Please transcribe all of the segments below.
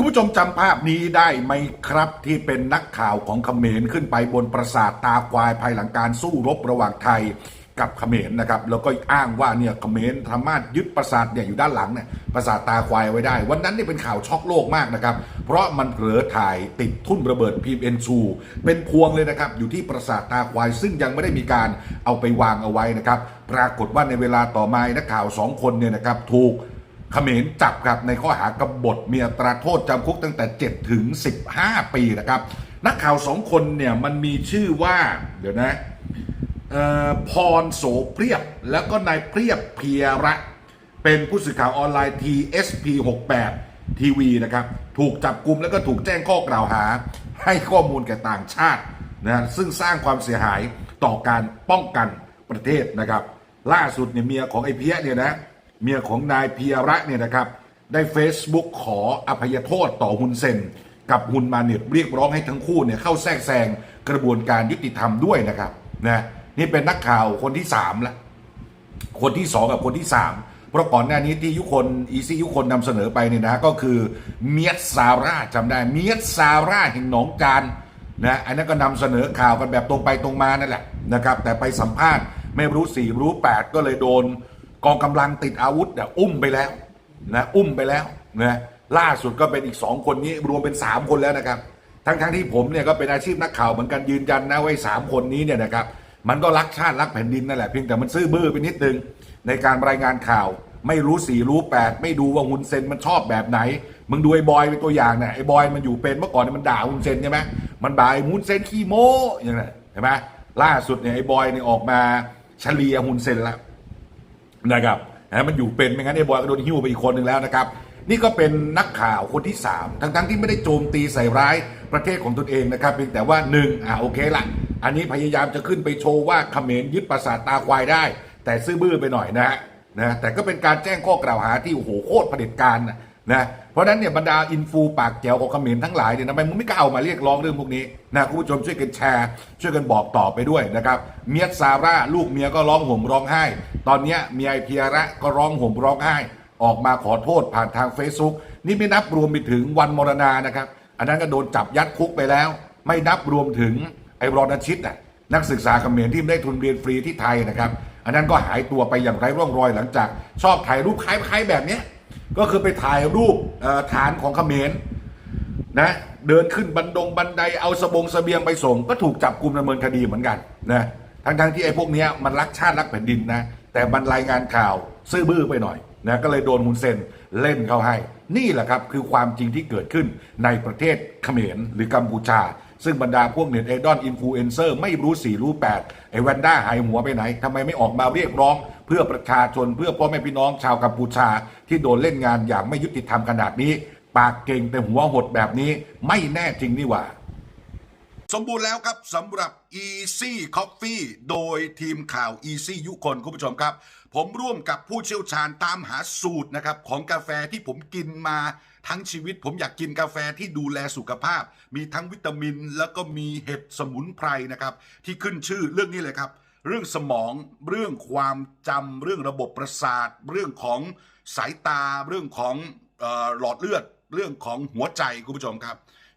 คุณผู้ชมจำภาพนี้ได้ไหมครับที่เป็นนักข่าวของเขมรขึ้นไปบนปราสาทตาควายภายหลังการสู้รบระหว่างไทยกับเขมรนะครับแล้วก็อ้างว่าเนี่ยเขมรสามารถยึดปราสาทเนี่ยอยู่ด้านหลังเนี่ยปราสาทตาควายไว้ได้ วันนั้นนี่เป็นข่าวช็อกโลกมากนะครับ เพราะมันเผลอถ่ายติดทุ่นระเบิด PMN2 เป็นพวงเลยนะครับ อยู่ที่ปราสาทตาควาย ซึ่งยังไม่ได้มีการเอาไปวางเอาไว้นะครับ ปรากฏว่าในเวลาต่อมานักข่าวสองคนเนี่ยนะครับถูก เขมรจับครับในข้อหากบฏมีอัตราโทษจำคุกตั้งแต่ 7 ถึง 15 ปีนะครับ นักข่าวสองคนเนี่ยมันมีชื่อว่า เดี๋ยวนะเออพรโสเปรียบ แล้วก็นายเปรียบเพียระ เป็นผู้สื่อข่าวออนไลน์ TSP 68ทีวีนะครับ ถูกจับกลุมแล้วก็ถูกแจ้งข้อกล่าวหา ให้ข้อมูลแก่ต่างชาตินะซึ่งสร้างความเสียหายต่อการป้องกันประเทศนะครับ ล่าสุดเนี่ยเมียของไอ้เพียเนี่ยนะ เมียของนายเพียระเนี่ยนะครับ ได้ Facebook ขออภัยโทษต่อฮุนเซน กับฮุนมาเน็ตเรียกร้องให้ทั้งคู่เนี่ยเข้าแทรกแซงกระบวนการยุติธรรมด้วยนะครับนะนี่เป็นนักข่าวคนที่สามละคนที่สองกับคนที่สามเพราะก่อนหน้านี้ที่ยุคนอีซี่ยุคนนำเสนอไปเนี่ยนะก็คือเมียสซาร่าจำได้เมียสซาร่าแห่งหนองจานนะอันนั้นก็นำเสนอข่าวกันแบบตรงไปตรงมานั่นแหละนะครับ แต่ไปสัมภาษณ์ไม่รู้สี่รู้แปดก็เลยโดน กองกำลังติดอาวุธเนี่ยอุ้มไปแล้วนะอุ้มไปแล้วนะล่าสุดก็เป็นอีกสองคนนี้รวมเป็นสามคนแล้วนะครับ ทั้งๆที่ผมเนี่ยก็เป็นอาชีพนักข่าวเหมือนกันยืนยันนะว่าไอ้สามคนนี้เนี่ยนะครับมันก็รักชาติรักแผ่นดินนั่นแหละเพียงแต่มันซื่อบื้อไปนิดนึงในการรายงานข่าว ไม่รู้สี่รู้แปดไม่ดูว่าฮุนเซนมันชอบแบบไหน มึงดูไอ้บอยเป็นตัวอย่างเนี่ยไอ้บอยมันอยู่เป็นเมื่อก่อนมันด่าฮุนเซนใช่ไหมมันด่าไอ้ฮุนเซนขี้โม้อย่างนั้นเห็นไหมล่าสุดเนี่ยไอ้บอยเนี่ยออกมาเฉลียฮุนเซนและ นะครับนะมันอยู่เป็นไม่งั้นไอ้บอยก็โดนหิ้วไปอีกคนหนึ่งแล้วนะครับ นี่ก็เป็นนักข่าวคนที่ 3 ทั้งๆที่ไม่ได้โจมตีใส่ร้ายประเทศของตนเองนะครับเพียงแต่ว่าหนึ่งอ่าโอเคละอันนี้พยายามจะขึ้นไปโชว์ว่าเขมรยึดปราสาทตาควายได้ แต่ซื่อบื้อไปหน่อยนะฮะนะแต่ก็เป็นการแจ้งข้อกล่าวหาที่โอ้โหโคตรเผด็จการนะนะเพราะนั้นเนี่ยบรรดาอินฟูปากแจ๋วของเขมรทั้งหลายเนี่ยทำไมมึงไม่กล้าเอามาเรียกร้องเรื่องพวกนี้นะคุณผู้ชมช่วยกันแชร์ ช่วยกันบอกต่อไปด้วยนะครับเมียซาร่าลูกเมียก็ร้องห่มร้องไห้ ตอนนี้เมียไอเพียระก็ร้องห่มร้องไห้ ออกมาขอโทษผ่านทาง Facebook นี่ไม่นับรวมไปถึงวันมรณานะครับ อันนั้นก็โดนจับยัดคุกไปแล้ว ไม่นับรวมถึงไอ้รณชิตน่ะนักศึกษาเขมรที่ได้ทุนเรียนฟรีที่ไทยนะครับ อันนั้นก็หายตัวไปอย่างไร้ร่องรอยหลังจาก ชอบถ่ายรูปคล้ายๆแบบเนี้ย ก็คือไปถ่ายรูปฐานของเขมรนะเดินขึ้นบันดงบันไดเอาสบงสเสบียงไปส่ง ก็ถูกจับกลุ่มดำเนินคดีเหมือนกันนะทั้งที่ไอ้พวกนี้มันรักชาติรักแผ่นดินนะแต่มันรายงานข่าวซื่อบื้อไปหน่อยนะก็เลยโดนมุนเซนเล่นเข้าให้ นี่แหละครับคือความจริงที่เกิดขึ้นในประเทศเขมรหรือกัมพูชา ซึ่งบรรดาพวกเน็ตไอดอลอินฟลูเอนเซอร์ไม่รู้สี่รู้แปดไอ้แวนด้าหายหัวไปไหนทำไมไม่ออกมาเรียกร้อง เพื่อประชาชนเพื่อพ่อแม่พี่น้องชาวกัมพูชา ที่โดนเล่นงานอย่างไม่ยุติธรรมขนาดนี้ ปากเก่งแต่หัวหดแบบนี้ไม่แน่จริงนี่หว่าสมบูรณ์แล้วครับสำหรับ Easy Coffee โดยทีมข่าว Easy ยุคนคุณผู้ชมครับ ผมร่วมกับผู้เชี่ยวชาญตามหาสูตรนะครับของกาแฟที่ผมกินมา ทั้งชีวิตผมอยากกินกาแฟที่ดูแลสุขภาพ มีทั้งวิตามิน แล้วก็มีเห็ดสมุนไพรนะครับ ที่ขึ้นชื่อเรื่องนี้เลยครับ เรื่องสมองเรื่องความจำเรื่องระบบประสาท เรื่องของสายตา เรื่องของออหลอดเลือด เรื่องของหัวใจคุณผู้ชมครับ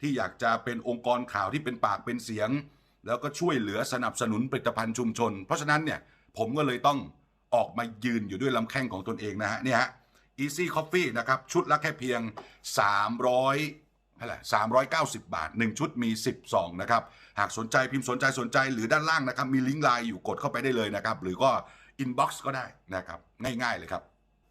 ที่อยากจะเป็นองค์กรข่าวที่เป็นปากเป็นเสียง แล้วก็ช่วยเหลือสนับสนุนผลิตภัณฑ์ชุมชน เพราะฉะนั้นเนี่ยผมก็เลยต้องออกมายืนอยู่ด้วยลำแข้งของตนเองนะฮะเนี่ยฮะ Easy Coffee นะครับ ชุดละแค่เพียง 300เท่าไหร่390 บาท 1 ชุดมี 10ซองนะครับ หากสนใจพิมพ์สนใจสนใจหรือด้านล่างนะครับ มีลิงก์ไลน์อยู่กดเข้าไปได้เลยนะครับ หรือก็ inbox ก็ได้นะครับ ง่ายๆเลยครับ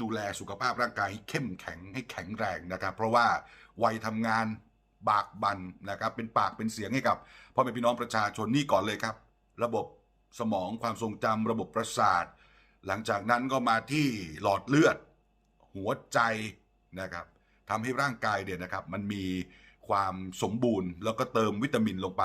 ดูแลสุขภาพร่างกายให้เข้มแข็งให้แข็งแรงนะครับ เพราะว่าวัยทำงานบากบันนะครับเป็นปากเป็นเสียงให้กับพ่อแม่พี่น้องประชาชนนี่ก่อนเลยครับ ระบบสมองความทรงจำระบบประสาท หลังจากนั้นก็มาที่หลอดเลือด หัวใจนะครับทำให้ร่างกายเนี่ยนะครับ มันมีความสมบูรณ์แล้วก็เติมวิตามินลงไป